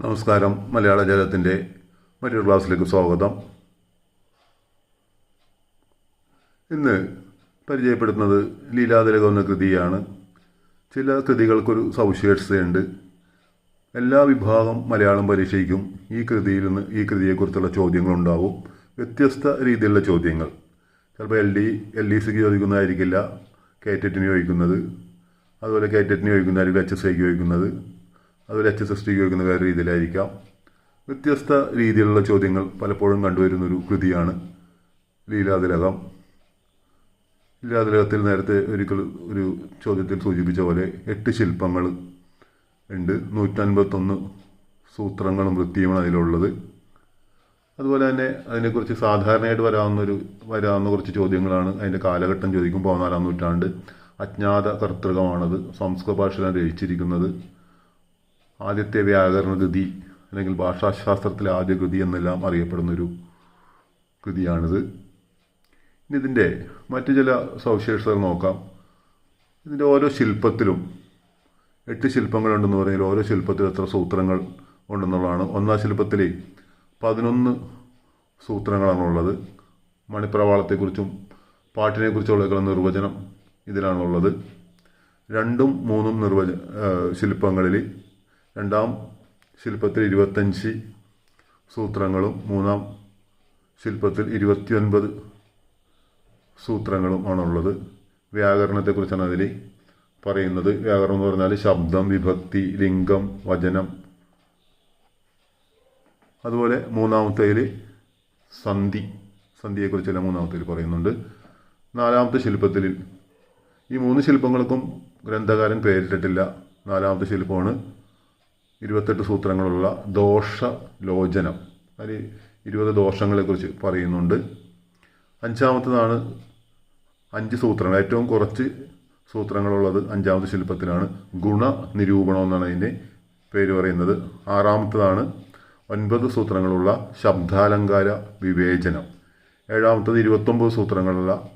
നമസ്കാരം. മലയാള ജലത്തിന്റെ മറ്റൊരു ക്ലാസ്സിലേക്ക് സ്വാഗതം. ഇന്ന് പരിചയപ്പെടുത്തുന്നത് ലീലാതിലകം എന്ന കൃതിയാണ്. ചില കൃതികൾക്കൊരു സവിശേഷതയുണ്ട്. എല്ലാ വിഭാഗം മലയാളം പരീക്ഷയ്ക്കും ഈ കൃതിയിൽ നിന്ന് ഈ കൃതിയെക്കുറിച്ചുള്ള ചോദ്യങ്ങളുണ്ടാവും. വ്യത്യസ്ത രീതിയിലുള്ള ചോദ്യങ്ങൾ. ചിലപ്പോൾ എൽ ഡി എൽ ഡി സിക്ക് ചോദിക്കുന്നതായിരിക്കില്ല കേറ്ററ്റിന് ചോദിക്കുന്നത്. അതുപോലെ കേറ്ററ്റിന് ചോദിക്കുന്നതായിരിക്കും എച്ച് എസ് ഐക്ക് ചോദിക്കുന്നത്. അതുപോലെ എച്ച് എസ് എസ് ടിക്ക് ചോദിക്കുന്ന വേറെ രീതിയിലായിരിക്കാം. വ്യത്യസ്ത രീതിയിലുള്ള ചോദ്യങ്ങൾ പലപ്പോഴും കണ്ടുവരുന്നൊരു കൃതിയാണ് ലീലാതിലകം. ലീലാതിലകത്തിൽ നേരത്തെ ഒരിക്കൽ ഒരു ചോദ്യത്തിൽ സൂചിപ്പിച്ച പോലെ എട്ട് ശില്പങ്ങൾ ഉണ്ട്. നൂറ്റൻപത്തൊന്ന് സൂത്രങ്ങളും വൃത്തിയുമാണ് അതിലുള്ളത്. അതുപോലെ തന്നെ അതിനെക്കുറിച്ച് സാധാരണയായിട്ട് വരാവുന്നൊരു വരാവുന്ന കുറച്ച് ചോദ്യങ്ങളാണ് അതിന്റെ കാലഘട്ടം ചോദിക്കും പതിനാലാം നൂറ്റാണ്ട് അജ്ഞാത കർത്തൃകമാണത് സംസ്കൃത ഭാഷയിലാണ് രചിച്ചിരിക്കുന്നത്. ആദ്യത്തെ വ്യാകരണ കൃതി അല്ലെങ്കിൽ ഭാഷാശാസ്ത്രത്തിലെ ആദ്യ കൃതി എന്നെല്ലാം അറിയപ്പെടുന്നൊരു കൃതിയാണിത്. ഇനി ഇതിന്റെ മറ്റു ചില സവിശേഷതകൾ നോക്കാം. ഇതിന്റെ ഓരോ ശില്പത്തിലും എട്ട് ശില്പങ്ങളുണ്ടെന്ന് പറഞ്ഞാൽ ഓരോ ശില്പത്തിലും എത്ര സൂത്രങ്ങൾ ഉണ്ടെന്നുള്ളതാണ്. ഒന്നാം ശില്പത്തിൽ പതിനൊന്ന് സൂത്രങ്ങളാണുള്ളത്. മണിപ്രവാളത്തെക്കുറിച്ചും പാട്ടിനെക്കുറിച്ചുള്ള നിർവചനം ഇതിലാണുള്ളത്. രണ്ടും മൂന്നും നിർവച ശില്പങ്ങളിൽ രണ്ടാം ശില്പത്തിൽ ഇരുപത്തഞ്ച് സൂത്രങ്ങളും മൂന്നാം ശില്പത്തിൽ ഇരുപത്തിയൊൻപത് സൂത്രങ്ങളും ആണുള്ളത്. വ്യാകരണത്തെക്കുറിച്ചാണ് അതിൽ പറയുന്നത്. വ്യാകരണം എന്ന് പറഞ്ഞാൽ ശബ്ദം വിഭക്തി ലിംഗം വചനം. അതുപോലെ മൂന്നാമത്തേൽ സന്ധി. സന്ധിയെക്കുറിച്ചെല്ലാം മൂന്നാമത്തേൽ പറയുന്നുണ്ട്. നാലാമത്തെ ശില്പത്തിൽ ഈ മൂന്ന് ശില്പങ്ങൾക്കും ഗ്രന്ഥകാരൻ പേരിട്ടിട്ടില്ല. നാലാമത്തെ ശില്പമാണ് ഇരുപത്തെട്ട് സൂത്രങ്ങളുള്ള ദോഷ ലോചനം അതിൽ ഇരുപത് ദോഷങ്ങളെക്കുറിച്ച് പറയുന്നുണ്ട്. അഞ്ചാമത്തതാണ് അഞ്ച് സൂത്രങ്ങൾ. ഏറ്റവും കുറച്ച് സൂത്രങ്ങളുള്ളത് അഞ്ചാമത്തെ ശില്പത്തിലാണ്. ഗുണ നിരൂപണം എന്നാണ് അതിന്റെ പേര് പറയുന്നത്. ആറാമത്തതാണ് ഒൻപത് സൂത്രങ്ങളുള്ള ശബ്ദാലങ്കാര വിവേചനം. ഏഴാമത്തത് ഇരുപത്തൊമ്പത് സൂത്രങ്ങളുള്ള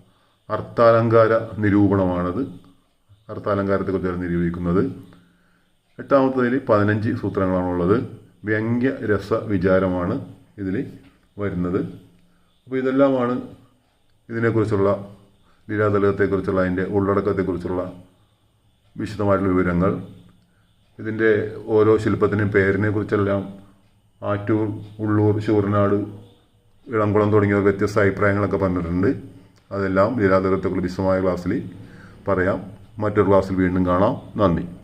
അർത്ഥാലങ്കാര നിരൂപണമാണത്. അർത്ഥാലങ്കാരത്തെക്കുറിച്ചാണ് നിരൂപിക്കുന്നത്. എട്ടാമത്തതിൽ പതിനഞ്ച് സൂത്രങ്ങളാണുള്ളത്. വ്യംഗ്യ രസ വിചാരമാണ് ഇതിൽ വരുന്നത്. അപ്പോൾ ഇതെല്ലാമാണ് ഇതിനെക്കുറിച്ചുള്ള ലീലാതലകത്തെക്കുറിച്ചുള്ള അതിന്റെ ഉള്ളടക്കത്തെക്കുറിച്ചുള്ള വിശദമായിട്ടുള്ള വിവരങ്ങൾ. ഇതിന്റെ ഓരോ ശില്പത്തിന്റെയും പേരിനെ കുറിച്ചെല്ലാം ആറ്റൂർ ഉള്ളൂർ ശൂരനാട് ഇളംകുളം തുടങ്ങിയ വ്യത്യസ്ത അഭിപ്രായങ്ങളൊക്കെ പറഞ്ഞിട്ടുണ്ട്. അതെല്ലാം ലീലാതലകത്തെക്കുറിച്ച് വിശദമായ ക്ലാസ്സിൽ പറയാം. മറ്റൊരു ക്ലാസ്സിൽ വീണ്ടും കാണാം. നന്ദി.